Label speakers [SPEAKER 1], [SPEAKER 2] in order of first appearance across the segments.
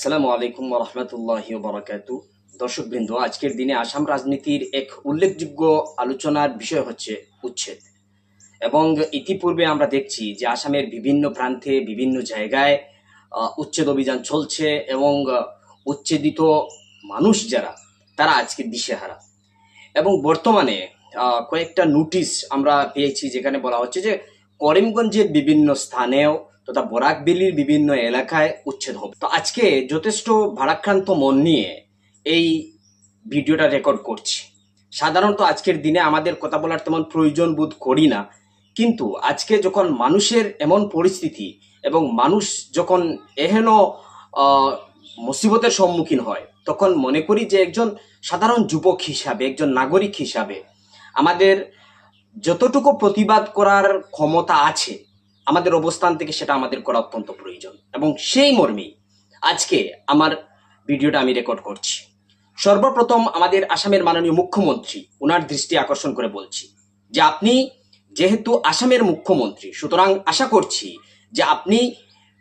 [SPEAKER 1] আসসালামু আলাইকুম রহমতুল্লাহ বরাকাতু। দর্শকবৃন্দ, আজকের দিনে আসাম রাজনীতির এক উল্লেখযোগ্য আলোচনার বিষয় হচ্ছে উচ্ছেদ। এবং ইতিপূর্বে আমরা দেখছি যে আসামের বিভিন্ন প্রান্তে, বিভিন্ন জায়গায় উচ্ছেদ অভিযান চলছে এবং উচ্ছেদিত মানুষ যারা, তারা আজকে দিশেহারা। এবং বর্তমানে কয়েকটা নোটিশ আমরা পেয়েছি যেখানে বলা হচ্ছে যে করিমগঞ্জের বিভিন্ন স্থানেও তথা বরাকবেলির বিভিন্ন এলাকায় উচ্ছেদ হবে। তো আজকে যথেষ্ট ভারাক্রান্ত মন নিয়ে এই ভিডিওটা রেকর্ড করছি। সাধারণত আজকের দিনে আমাদের কথা বলার তেমন প্রয়োজন বোধ করি না, কিন্তু আজকে যখন মানুষের এমন পরিস্থিতি এবং মানুষ যখন এহেন মুসিবতের সম্মুখীন হয়, তখন মনে করি যে একজন সাধারণ যুবক হিসাবে, একজন নাগরিক হিসাবে আমাদের যতটুকু প্রতিবাদ করার ক্ষমতা আছে আমাদের অবস্থান থেকে সেটা আমাদের করা অত্যন্ত প্রয়োজন। এবং সেই মর্মেই আজকে আমার ভিডিওটা আমি রেকর্ড করছি। সর্বপ্রথম আমাদের আসামের মাননীয় মুখ্যমন্ত্রী ওনার দৃষ্টি আকর্ষণ করে বলছি যে আপনি যেহেতু আসামের মুখ্যমন্ত্রী, সুতরাং আশা করছি যে আপনি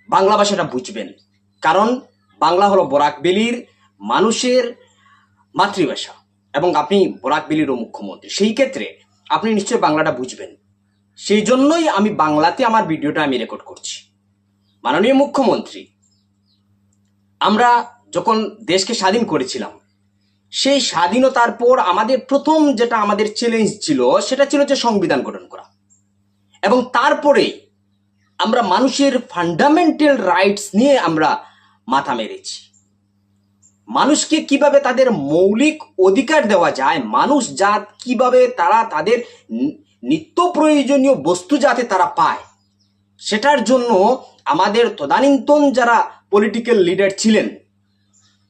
[SPEAKER 1] বাংলা ভাষাটা বুঝবেন। কারণ বাংলা হলো বরাকবেলির মানুষের মাতৃভাষা এবং আপনি বরাকবেলিরও মুখ্যমন্ত্রী। সেই ক্ষেত্রে আপনি নিশ্চয়ই বাংলাটা বুঝবেন। সেই জন্যই আমি বাংলাতে আমার ভিডিওটা আমি রেকর্ড করছি। মাননীয় মুখ্যমন্ত্রী, আমরা যখন দেশকে স্বাধীন করেছিলাম, সেই স্বাধীনতার পর আমাদের প্রথম যেটা আমাদের চ্যালেঞ্জ ছিল, সেটা ছিল যে সংবিধান গঠন করা। এবং তারপরেই আমরা মানুষের ফান্ডামেন্টাল রাইটস নিয়ে আমরা মাথা মেরেছি। মানুষকে কীভাবে তাদের মৌলিক অধিকার দেওয়া যায়, মানুষ জাত কীভাবে তারা তাদের নিত্য প্রয়োজনীয় বস্তু যাতে তারা পায়, সেটার জন্য আমাদের তদানীন্তন যারা পলিটিক্যাল লিডার ছিলেন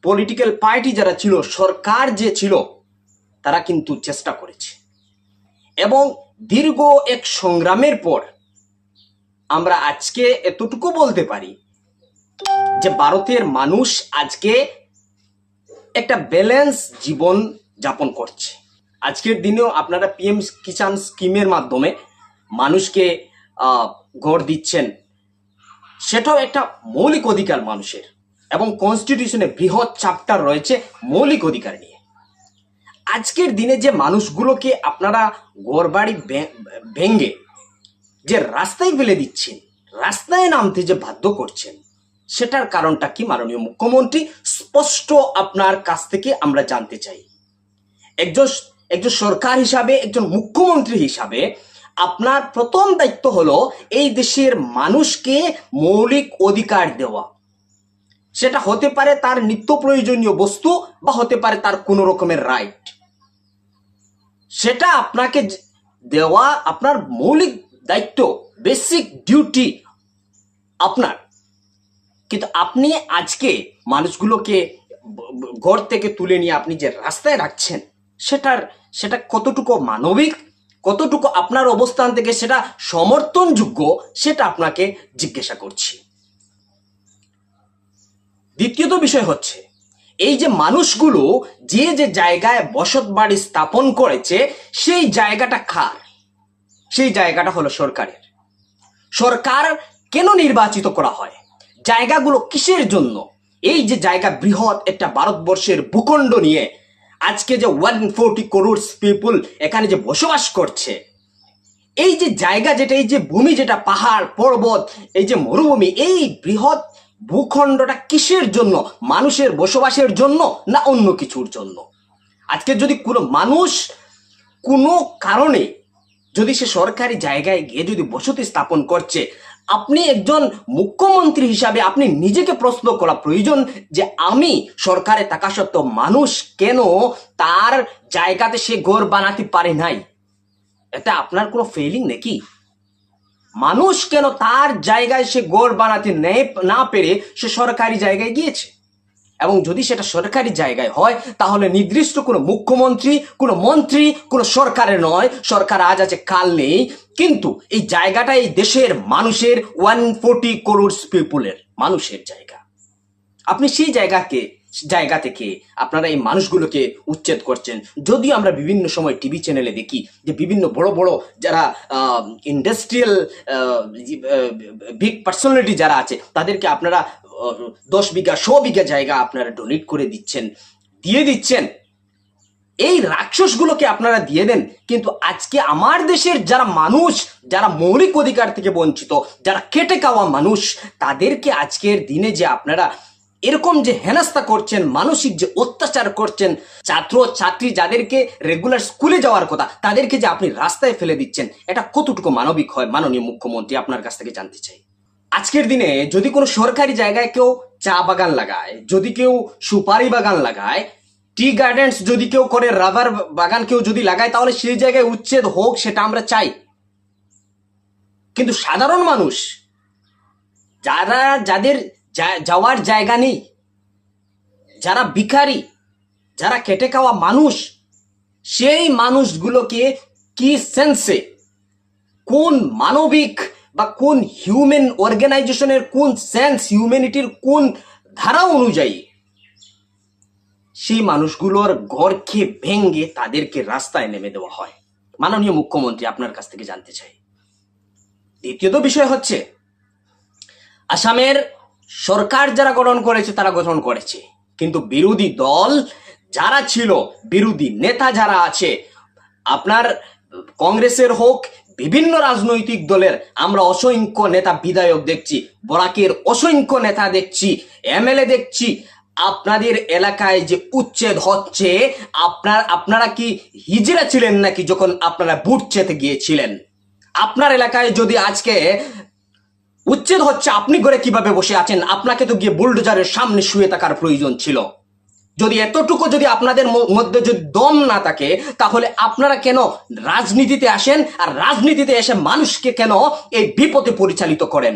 [SPEAKER 1] পলিটিক্যাল পার্টি যারা ছিল, সরকার যে ছিল, তারা কিন্তু চেষ্টা করেছে। এবং দীর্ঘ এক সংগ্রামের পর আমরা আজকে এতটুকু বলতে পারি যে ভারতের মানুষ আজকে একটা ব্যালেন্স জীবন যাপন করছে। আজকের দিনেও আপনারা পিএম কিষাণ স্কিমের মাধ্যমে মানুষকে ঘর দিচ্ছেন। সেটাও একটা মৌলিক অধিকার মানুষের এবং কনস্টিটিউশনে বৃহৎ চ্যাপ্টার রয়েছে মৌলিক অধিকার নিয়ে। আজকের দিনে যে মানুষগুলোকে আপনারা ঘরবাড়ি ভেঙ্গে যে রাস্তায় ফেলে দিচ্ছেন, রাস্তায় নামতে যে বাধ্য করছেন, সেটার কারণটা কি মাননীয় মুখ্যমন্ত্রী? স্পষ্ট আপনার কাছ থেকে আমরা জানতে চাই। একজন একজন সরকার হিসাবে, একজন মুখ্যমন্ত্রী হিসাবে আপনার প্রথম দায়িত্ব হলো এই দেশের মানুষকে মৌলিক অধিকার দেওয়া। সেটা হতে পারে তার নিত্য প্রয়োজনীয় বস্তু বা হতে পারে তার কোনো রকমের রাইট সেটা আপনাকে দেওয়া আপনার মৌলিক দায়িত্ব বেসিক ডিউটি আপনার। কিন্তু আপনি আজকে মানুষগুলোকে ঘর থেকে তুলে নিয়ে আপনি যে রাস্তায় রাখছেন, সেটার সেটা কতটুকু মানবিক, কতটুকু আপনার অবস্থান থেকে সেটা সমর্থনযোগ্য, সেটা আপনাকে জিজ্ঞাসা করছি। দ্বিতীয়ত বিষয় হচ্ছে, এই যে মানুষগুলো যে যে জায়গায় বসত বাড়ি স্থাপন করেছে, সেই জায়গাটা কার? সেই জায়গাটা হলো সরকারের। সরকার কেন নির্বাচিত করা হয়? জায়গাগুলো কিসের জন্য? এই যে জায়গা বৃহৎ একটা ভারতবর্ষের ভূখণ্ড নিয়ে আজকে যে ওয়ান ফোরটি করোড় পিপুল এখানে যে বসবাস করছে, এই যে জায়গা যেটা, এই যে ভূমি যেটা, পাহাড়, পর্বত, এই যে মরুভূমি, এই বৃহৎ ভূখণ্ডটা কিসের জন্য? মানুষের বসবাসের জন্য না অন্য কিছুর জন্য? আজকে যদি কোনো মানুষ কোনো কারণে যদি সে সরকারি জায়গায় গিয়ে যদি বসতি স্থাপন করছে আপনি একজন মুখ্যমন্ত্রী হিসাবে আপনি নিজেকে প্রশ্ন করা প্রয়োজন যে আমি সরকারে থাকা সত্ত্বেও মানুষ কেন তার জায়গাতে সে ঘর বানাতে পারে নাই? এটা আপনার কোনো ফেলিং নাকি? মানুষ কেন তার জায়গায় সে গড় বানাতে না পেরে সে সরকারি জায়গায় গিয়েছে? এবং যদি সেটা সরকারি জায়গায় হয়, তাহলে নির্দিষ্ট কোনো মুখ্যমন্ত্রী, কোনো মন্ত্রী, কোনো সরকারের নয়। সরকার আজ আছে, কাল নেই। কিন্তু এই জায়গাটা এই দেশের মানুষের ওয়ান ফোর্টি করোড় পিপুলের, মানুষের জায়গা। আপনি সেই জায়গাকে, জায়গা থেকে আপনারা এই মানুষগুলোকে উচ্ছেদ করছেন। যদিও আমরা বিভিন্ন সময় টিভি চ্যানেলে দেখি যে বিভিন্ন বড় বড় যারা ইন্ডাস্ট্রিয়াল বিগ পার্সোনালিটি যারা আছে, তাদেরকে আপনারা দশ বিঘা শো বিঘা জায়গা আপনারা ডোনেট করে দিচ্ছেন, দিয়ে দিচ্ছেন। এই রাক্ষসগুলোকে আপনারা দিয়ে দেন, কিন্তু আজকে আমার দেশের যারা মানুষ, যারা মৌলিক অধিকার থেকে বঞ্চিত, যারা কেটে খাওয়া মানুষ, তাদেরকে আজকের দিনে যে আপনারা এরকম যে হেনাস্তা করছেন, মানসিক যে অত্যাচার করছেন, ছাত্র, ছাত্রী যাদেরকে রেগুলার স্কুলে যাওয়ার কথা, তাদেরকে যে আপনি রাস্তায় ফেলে দিচ্ছেন, এটা কতটুকু মানবিক হয়? মাননীয় মুখ্যমন্ত্রী আপনার কাছ থেকে জানতে চাই। আজকের দিনে যদি কোনো সরকারি জায়গায় কেউ চা বাগান লাগায়, যদি কেউ সুপারি বাগান লাগায়, টি গার্ডেন্স যদি কেউ করে, রাবার বাগান কেউ যদি লাগায়, তাহলে সেই জায়গায় উচ্ছেদ হোক, সেটা আমরা চাই। কিন্তু সাধারণ মানুষ, যারা, যাদের যাওয়ার জায়গা নেই, যারা ভিখারি, যারা কেটে খাওয়া মানুষ, সেই মানুষগুলোকে কি সেন্সে, কোন মানবিক বা কোন হিউম্যান অর্গানাইজেশনের কোন সেন্স হিউম্যানিটির কোন ধারা অনুযায়ী, সেই মানুষগুলোর ঘরকে ভেঙ্গে তাদেরকে রাস্তায় নেমে দেওয়া হয়। মাননীয় মুখ্যমন্ত্রী আপনার কাছ থেকে জানতে চাই। দ্বিতীয়ত বিষয় হচ্ছে, আসামের সরকার যারা গঠন করেছে, তারা গঠন করেছে। কিন্তু বিরোধী দল যারা ছিল, বিরোধী নেতা যারা আছে, আপনার কংগ্রেসের হোক বিভিন্ন রাজনৈতিক দলের আমরা অসংখ্য নেতা বিধায়ক দেখছি, বরাকের অসংখ্য নেতা দেখছি, এমএলএ দেখছি। আপনাদের এলাকায় যে উচ্ছেদ হচ্ছে, আপনার, আপনারা কি হিজড়া ছিলেন নাকি যখন আপনারা বুট চেতে গিয়েছিলেন? আপনার এলাকায় যদি আজকে উচ্ছেদ হচ্ছে, আপনি করে কীভাবে বসে আছেন? আপনাকে তো গিয়ে বুলডোজারের সামনে শুয়ে থাকার প্রয়োজন ছিল। যদি এতটুকু যদি আপনাদের মধ্যে যদি দম না থাকে, তাহলে আপনারা কেন রাজনীতিতে আসেন আর রাজনীতিতে এসে মানুষকে কেন এই বিপদে পরিচালিত করেন?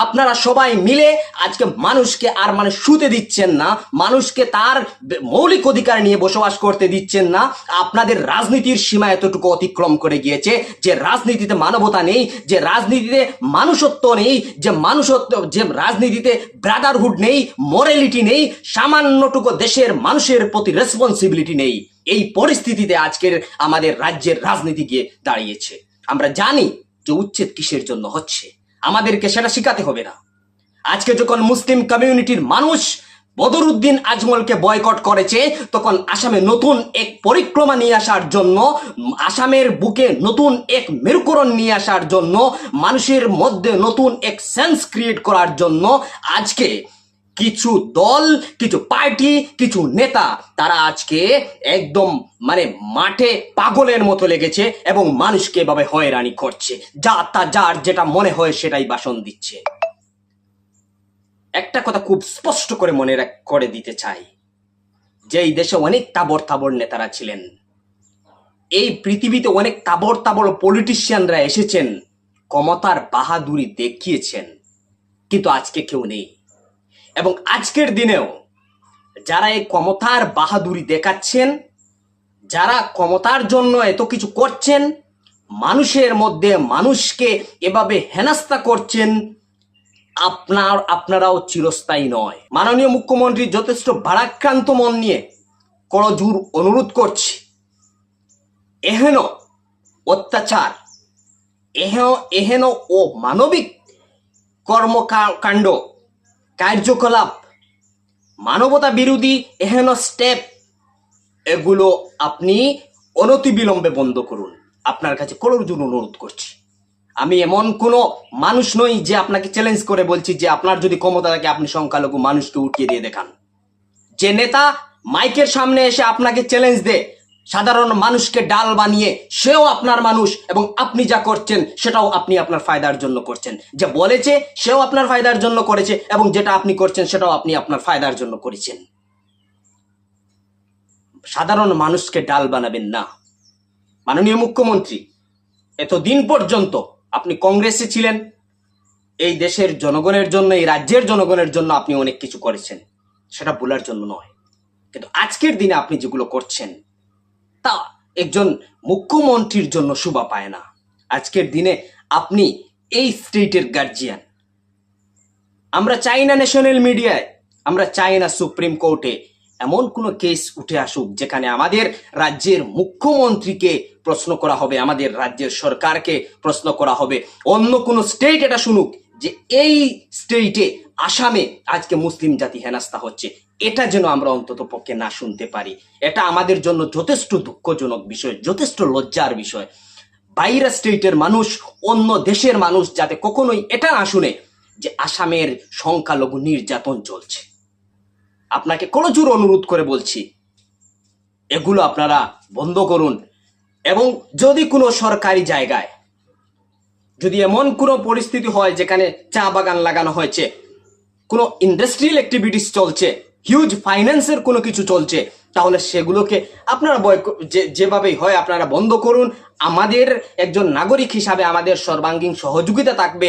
[SPEAKER 1] আপনারা সবাই মিলে আজকে মানুষকে আর মানে শুতে দিচ্ছেন না, মানুষকে তার মৌলিক অধিকার নিয়ে বসবাস করতে দিচ্ছেন না। আপনাদের রাজনীতির সীমা এতটুকু অতিক্রম করে গিয়েছে যে রাজনীতিতে মানবতা নেই, যে রাজনীতিতে মানুষত্ব নেই, যে মানুষত্ব, যে রাজনীতিতে ব্রাদারহুড নেই মোরালিটি নেই, সামান্যটুকু দেশের মানুষের প্রতি রেসপন্সিবিলিটি নেই। এই পরিস্থিতিতে আজকের আমাদের রাজ্যের রাজনীতি গিয়ে দাঁড়িয়েছে। আমরা জানি যে উচ্ছেদ কিসের জন্য হচ্ছে। আমাদেরকে সেটা শিখাতে হবে না। আজকে যখন মুসলিম কমিউনিটির মানুষ বদরুদ্দিন আজমলকে বয়কট করেছে, তখন আসামে নতুন এক পরিক্রমা নিয়ে আসার জন্য, আসামের বুকে নতুন এক মেরুকরণ নিয়ে আসার জন্য, মানুষের মধ্যে নতুন এক সেন্স ক্রিয়েট করার জন্য আজকে কিছু দল, কিছু পার্টি, কিছু নেতা, তারা আজকে একদম মানে মাঠে পাগলের মতো লেগেছে এবং মানুষকে এভাবে হয়রানি করছে। যা তা যার যেটা মনে হয় সেটাই বাসন দিচ্ছে। একটা কথা খুব স্পষ্ট করে মনে করে দিতে চাই। যে এই দেশে অনেক তাবর তাবর নেতারা ছিলেন, এই পৃথিবীতে অনেক তাবর তাবর পলিটিশিয়ানরা এসেছেন, ক্ষমতার বাহাদুরি দেখিয়েছেন, কিন্তু আজকে কেউ নেই। এবং আজকের দিনেও যারা এই ক্ষমতার বাহাদুরি দেখাচ্ছেন, যারা ক্ষমতার জন্য এত কিছু করছেন, মানুষের মধ্যে মানুষকে এভাবে হেনাস্তা করছেন, আপনার, আপনারাও চিরস্থায়ী নয়। মাননীয় মুখ্যমন্ত্রী যথেষ্ট ভারাক্রান্ত মন নিয়ে করজোর অনুরোধ করছি। এহেন অত্যাচার এহেন এহেন ও মানবিক কর্মকাণ্ড কার্যকলাপ মানবতা বিরোধী এহেন স্টেপ এগুলো আপনি অনতিবিলম্বে বন্ধ করুন। আপনার কাছে করজোর অনুরোধ করছি। আমি এমন কোনো মানুষ নই যে আপনাকে চ্যালেঞ্জ করে বলছি যে আপনার যদি ক্ষমতা থাকে আপনি সংখ্যালঘু মানুষকে উঠিয়ে দিয়ে দেখান। যে নেতা মাইকের সামনে এসে আপনাকে চ্যালেঞ্জ দেয় সাধারণ মানুষকে ডাল বানিয়ে, সেও আপনার মানুষ এবং আপনি যা করছেন, সেটাও আপনি আপনার ফায়দার জন্য করছেন। যে বলেছে, সেও আপনার ফায়দার জন্য করেছে এবং যেটা আপনি করছেন, সেটাও আপনি আপনার ফায়দার জন্য করেছেন। সাধারণ মানুষকে ডাল বানাবেন না। মাননীয় মুখ্যমন্ত্রী, এতদিন পর্যন্ত আপনি কংগ্রেসে ছিলেন, এই দেশের জনগণের জন্য, এই রাজ্যের জনগণের জন্য আপনি অনেক কিছু করেছেন। সেটা বলার জন্য নয়। কিন্তু আজকের দিনে আপনি যেগুলো করছেন তা একজন মুখ্যমন্ত্রীর জন্য শোভা পায় না। আজকের দিনে আপনি এই স্টেটের গার্জিয়ান আমরা চাই না ন্যাশনাল মিডিয়ায়, আমরা চাই না সুপ্রিম কোর্টে এমন কোনো কেস উঠে আসুক যেখানে আমাদের রাজ্যের মুখ্যমন্ত্রীকে প্রশ্ন করা হবে, আমাদের রাজ্যের সরকারকে প্রশ্ন করা হবে। অন্য কোনো স্টেট এটা শুনুক যে এই স্টেটে আসামে আজকে মুসলিম জাতি হেনাস্তা হচ্ছে। এটা যেন আমরা অন্তত পক্ষে না শুনতে পারি। এটা আমাদের জন্য যথেষ্ট দুঃখজনক বিষয়, যথেষ্ট লজ্জার বিষয়। বাইরা স্টেটের মানুষ, অন্য দেশের মানুষ যাতে কখনোই এটা না শুনে যে আসামের সংখ্যালঘু নির্যাতন চলছে। আপনাকে কোনো জোর অনুরোধ করে বলছি, এগুলো আপনারা বন্ধ করুন এবং যদি কোনো সরকারি জায়গায় যদি এমন কোনো পরিস্থিতি হয় যেখানে চা বাগান লাগানো হয়েছে, কোনো ইন্ডাস্ট্রিয়াল অ্যাক্টিভিটিস চলছে হিউজ ফাইন্যান্সের কোনো কিছু চলছে, তাহলে সেগুলোকে আপনারা বয় যেভাবেই হয় আপনারা বন্ধ করুন। আমাদের একজন নাগরিক হিসাবে আমাদের সর্বাঙ্গীন সহযোগিতা থাকবে।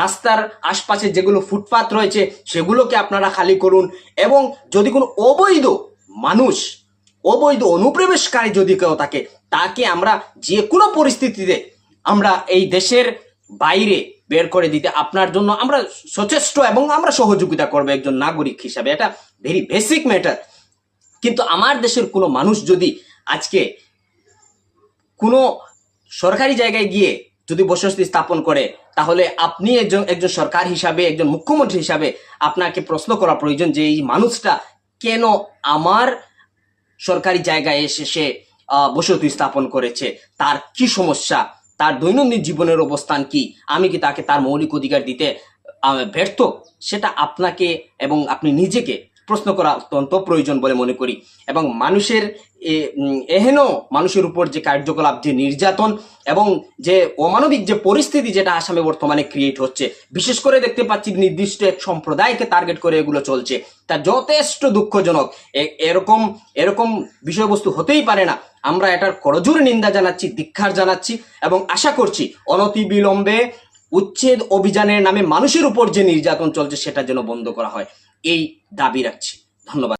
[SPEAKER 1] রাস্তার আশপাশে যেগুলো ফুটপাত রয়েছে, সেগুলোকে আপনারা খালি করুন এবং যদি কোনো অবৈধ মানুষ, অবৈধ অনুপ্রবেশকারী যদি কেউ থাকে, তাকে আমরা যে কোনো পরিস্থিতিতে আমরা এই দেশের বাইরে বের করে দিতে আপনার জন্য আমরা সচেষ্ট এবং আমরা সহযোগিতা করব একজন নাগরিক হিসাবে। এটা ভেরি বেসিক ম্যাটার কিন্তু আমার দেশের কোনো মানুষ যদি আজকে কোনো সরকারি জায়গায় গিয়ে যদি বসতি স্থাপন করে, তাহলে আপনি একজন একজন সরকার হিসাবে, একজন মুখ্যমন্ত্রী হিসাবে আপনাকে প্রশ্ন করা প্রয়োজন যে এই মানুষটা কেন আমার সরকারি জায়গায় এসে সে বসতি স্থাপন করেছে? তার কি সমস্যা? তার দৈনন্দিন জীবনের অবস্থান কি? আমি কি তাকে তার মৌলিক অধিকার দিতে ব্যর্থ? সেটা আপনাকে এবং আপনি নিজেকে প্রশ্ন করা অত্যন্ত প্রয়োজন বলে মনে করি। এবং মানুষের এহেন মানুষের উপর যে কার্যকলাপ, যে নির্যাতন এবং যে অমানবিক যে পরিস্থিতি যেটা আসামে বর্তমানে ক্রিয়েট হচ্ছে, বিশেষ করে দেখতে পাচ্ছি নির্দিষ্ট এক সম্প্রদায়কে টার্গেট করে এগুলো চলছে, তা যথেষ্ট দুঃখজনক। এরকম এরকম বিষয়বস্তু হতেই পারে না। আমরা এটার করজোরে নিন্দা জানাচ্ছি দীক্ষার জানাচ্ছি এবং আশা করছি অনতি বিলম্বে উচ্ছেদ অভিযানের নামে মানুষের উপর যে নির্যাতন চলছে, সেটা যেন বন্ধ করা হয়। এই দাবি রাখছি। ধন্যবাদ।